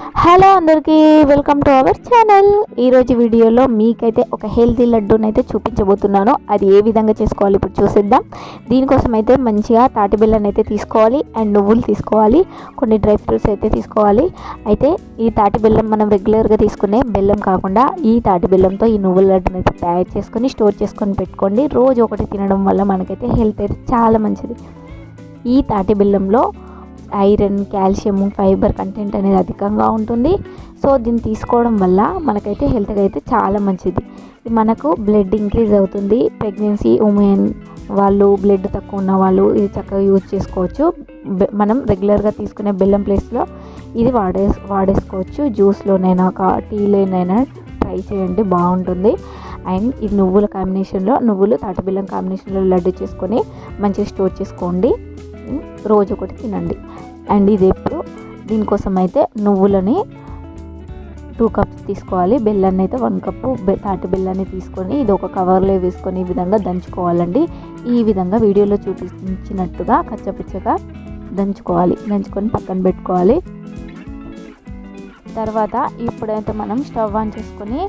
Hello అందరికీ welcome to our channel. ఈరోజు వీడియోలో మీకైతే ఒక హెల్తీ లడ్డూని అయితే చూపించబోతున్నాను. అది ఏ విధంగా చేసుకోవాలి ఇప్పుడు చూసేద్దాం. దీనికోసం అయితే మంచిగా తాటి బెల్లాన్ని అయితే తీసుకోవాలి అండ్ నువ్వులు తీసుకోవాలి. కొన్ని డ్రై ఫ్రూట్స్ అయితే తీసుకోవాలి. అయితే ఈ తాటి బెల్లం మనం రెగ్యులర్గా తీసుకునే బెల్లం కాకుండా ఈ తాటి బెల్లంతో ఈ నువ్వుల లడ్డుని అయితే తయారు చేసుకొని స్టోర్ చేసుకొని పెట్టుకోండి. రోజు ఒకటి తినడం వల్ల మనకైతే హెల్త్ అయితే చాలా మంచిది. ఈ తాటి బెల్లంలో ఐరన్ కాల్షియం ఫైబర్ కంటెంట్ అనేది అధికంగా ఉంటుంది. సో దీన్ని తీసుకోవడం వల్ల మనకైతే హెల్త్గా అయితే చాలా మంచిది. మనకు బ్లడ్ ఇంక్రీజ్ అవుతుంది. ప్రెగ్నెన్సీ ఉమెన్ వాళ్ళు బ్లడ్ తక్కువ ఉన్న వాళ్ళు ఇది చక్కగా యూజ్ చేసుకోవచ్చు. బె- మనం రెగ్యులర్గా తీసుకునే బెల్లం ప్లేస్లో ఇది వాడే వాడేసుకోవచ్చు. జ్యూస్లోనైనా కా టీలోనైనా ట్రై చేయండి బాగుంటుంది. అండ్ ఇది నువ్వుల కాంబినేషన్లో నువ్వులు తాటిబెల్లం కాంబినేషన్లో లడ్డు చేసుకొని మంచిగా స్టోర్ చేసుకోండి. రోజు ఒకటి తినండి. అండ్ ఇది ఎప్పుడు? దీనికోసం అయితే నువ్వులని టూ కప్స్ తీసుకోవాలి. బెల్లాన్ని అయితే వన్ కప్పు తాటి బెల్లాన్ని తీసుకొని ఇది ఒక కవర్లో వేసుకొని ఈ విధంగా దంచుకోవాలండి. ఈ విధంగా వీడియోలో చూపించినట్టుగా కచ్చపిచ్చగా దంచుకోవాలి. దంచుకొని పక్కన పెట్టుకోవాలి. తర్వాత ఇప్పుడైతే మనం స్టవ్ ఆన్ చేసుకొని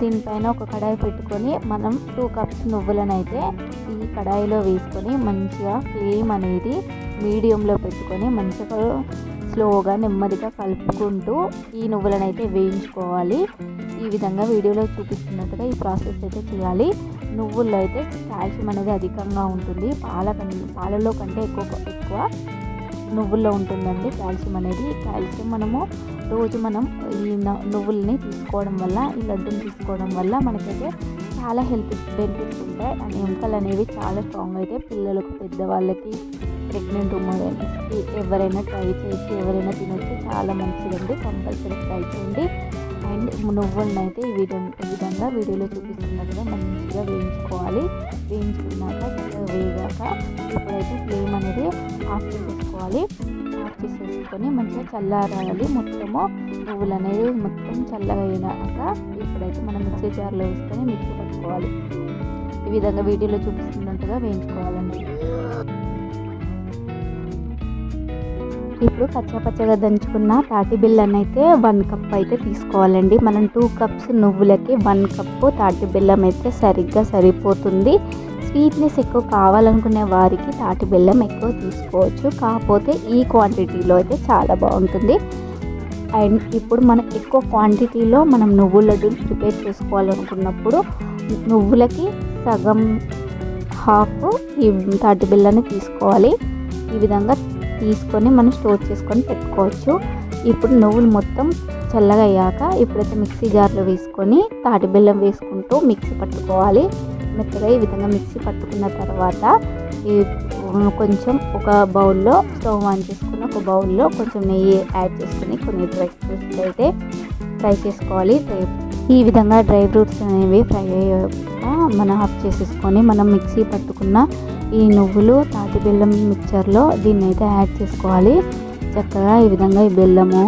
దీనిపైన ఒక కడాయి పెట్టుకొని మనం టూ కప్స్ నువ్వులను అయితే ఈ కడాయిలో వేసుకొని మంచిగా ఫ్లేమ్ అనేది మీడియంలో పెట్టుకొని మంచిగా స్లోగా నెమ్మదిగా కలుపుకుంటూ ఈ నువ్వులను అయితే వేయించుకోవాలి. ఈ విధంగా వీడియోలో చూపిస్తున్నట్టుగా ఈ ప్రాసెస్ అయితే చేయాలి. నువ్వుల్లో అయితే కాల్షియం అనేది అధికంగా ఉంటుంది. పాల కం- పాలలో కంటే ఎక్కువ ఎక్కువ నువ్వుల్లో ఉంటుందండి కాల్షియం అనేది. కాల్షియం మనము రోజు మనం ఈ నువ్వుల్ని తీసుకోవడం వల్ల ఈ లడ్డుని తీసుకోవడం వల్ల మనకైతే చాలా హెల్త్ బెనిఫిట్స్ ఉంటాయి. అండ్ ఎముకలు అనేవి చాలా స్ట్రాంగ్ అయితే పిల్లలకు పెద్దవాళ్ళకి ప్రెగ్నెంట్ ఉమెన్స్కి ఎవరైనా ట్రై చేసి ఎవరైనా తినొచ్చు చాలా మంచిదండి. కంపల్సరీ ట్రై చేయండి. అండ్ నువ్వులను అయితే ఈ విధంగా ఈ విధంగా వీడియోలో చూపిస్తున్నట్టుగా మంచిగా వేయించుకోవాలి. వేయించుకున్నాక వేగాక ఇప్పుడైతే ఫ్లేమ్ అనేది ఆఫ్ చేసుకోవాలి ఆఫ్ చేసేసుకొని మంచిగా చల్లారాలి. మొత్తము నువ్వులు అనేది మొత్తం చల్లగా అయినాక ఇప్పుడైతే మనం మిక్సీ జార్లో వేసుకొని మిక్సీ పట్టుకోవాలి. ఈ విధంగా వీడియోలో చూపిస్తున్నట్టుగా వేయించుకోవాలండి. ఇప్పుడు కచ్చాపచ్చగా దంచుకున్న తాటి బెల్లాన్ని అయితే వన్ కప్ అయితే తీసుకోవాలండి. మనం టూ కప్స్ నువ్వులకి వన్ కప్పు తాటి బెల్లం అయితే సరిగ్గా సరిపోతుంది. స్వీట్నెస్ ఎక్కువ కావాలనుకునే వారికి తాటి బెల్లం ఎక్కువ తీసుకోవచ్చు. కాకపోతే ఈ క్వాంటిటీలో అయితే చాలా బాగుంటుంది. అండ్ ఇప్పుడు మనం ఎక్కువ క్వాంటిటీలో మనం నువ్వుల లడ్డూలు ప్రిపేర్ చేసుకోవాలనుకున్నప్పుడు నువ్వులకి సగం హాఫ్ ఈ తాటి బెల్లాన్ని తీసుకోవాలి. ఈ విధంగా తీసుకొని మనం స్టోర్ చేసుకొని పెట్టుకోవచ్చు. ఇప్పుడు నువ్వులు మొత్తం చల్లగా అయ్యాక ఇప్పుడైతే మిక్సీ జార్లో వేసుకొని తాటి బెల్లం వేసుకుంటూ మిక్సీ పట్టుకోవాలి. మెత్తగా ఈ విధంగా మిక్సీ పట్టుకున్న తర్వాత ఈ కొంచెం ఒక బౌల్లో స్టవ్ ఆన్ చేసుకుని ఒక బౌల్లో కొంచెం నెయ్యి యాడ్ చేసుకుని కొన్ని డ్రై ఫ్రూట్స్ అయితే ఫ్రై చేసుకోవాలి. డ్రై ఈ విధంగా డ్రై ఫ్రూట్స్ అనేవి ఫ్రై అయ్యాక మనం ఆఫ్ చేసేసుకొని మనం మిక్సీ పట్టుకున్న ఈ నువ్వులు తాటి బెల్లం మిక్చర్లో దీన్ని అయితే యాడ్ చేసుకోవాలి. చక్కగా ఈ విధంగా ఈ బెల్లము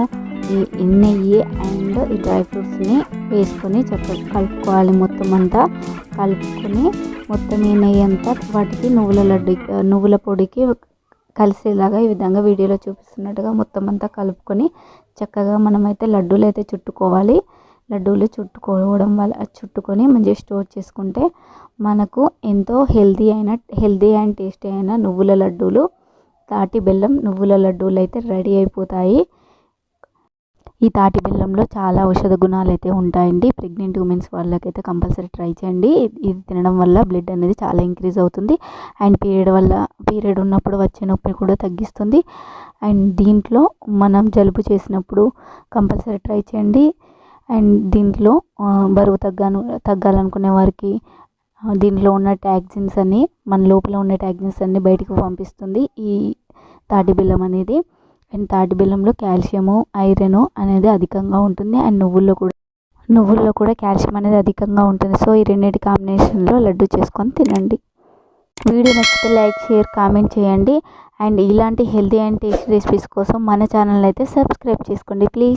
ఈ నెయ్యి అండ్ ఈ డ్రై ఫ్రూట్స్ని వేసుకొని చక్కగా కలుపుకోవాలి మొత్తం అంతా. కలుపుకొని మొత్తం ఈ నెయ్యి అంతా వాటికి నువ్వుల లడ్డు నువ్వుల పొడికి కలిసేలాగా ఈ విధంగా వీడియోలో చూపిస్తున్నట్టుగా మొత్తం అంతా కలుపుకొని చక్కగా మనమైతే లడ్డూలు అయితే చుట్టుకోవాలి. లడ్డూలు చుట్టుకోవడం వల్ల చుట్టుకొని మంచిగా స్టోర్ చేసుకుంటే మనకు ఎంతో హెల్తీ అయిన హెల్తీ అండ్ టేస్టీ అయిన నువ్వుల లడ్డూలు తాటి బెల్లం నువ్వుల లడ్డూలు అయితే రెడీ అయిపోతాయి. ఈ తాటి బెల్లంలో చాలా ఔషధ గుణాలు అయితే ఉంటాయండి. ప్రెగ్నెంట్ ఉమెన్స్ వాళ్ళకైతే కంపల్సరీ ట్రై చేయండి. ఇది- తినడం వల్ల బ్లడ్ అనేది చాలా ఇంక్రీజ్ అవుతుంది. అండ్ పీరియడ్ వల్ల పీరియడ్ ఉన్నప్పుడు వచ్చే నొప్పి కూడా తగ్గిస్తుంది. అండ్ దీంట్లో మనం జలుబు చేసినప్పుడు కంపల్సరీ ట్రై చేయండి. అండ్ దీంట్లో బరువు తగ్గాను తగ్గాలనుకునే వారికి దీంట్లో ఉన్న టాక్సిన్స్ అన్ని మన లోపల ఉన్న టాక్సిన్స్ అన్ని బయటకు పంపిస్తుంది ఈ తాటి బెల్లం అనేది. అండ్ తాటి బెల్లంలో కాల్షియము ఐరన్ అనేది అధికంగా ఉంటుంది అండ్ నువ్వుల్లో కూడా. నువ్వుల్లో కూడా కాల్షియం అనేది అధికంగా ఉంటుంది. సో ఈ రెండింటి కాంబినేషన్లో లడ్డు చేసుకొని తినండి. వీడియో నచ్చితే లైక్ షేర్ కామెంట్ చేయండి. అండ్ ఇలాంటి హెల్తీ అండ్ టేస్టీ రెసిపీస్ కోసం మన ఛానల్ అయితే సబ్స్క్రైబ్ చేసుకోండి. ప్లీజ్.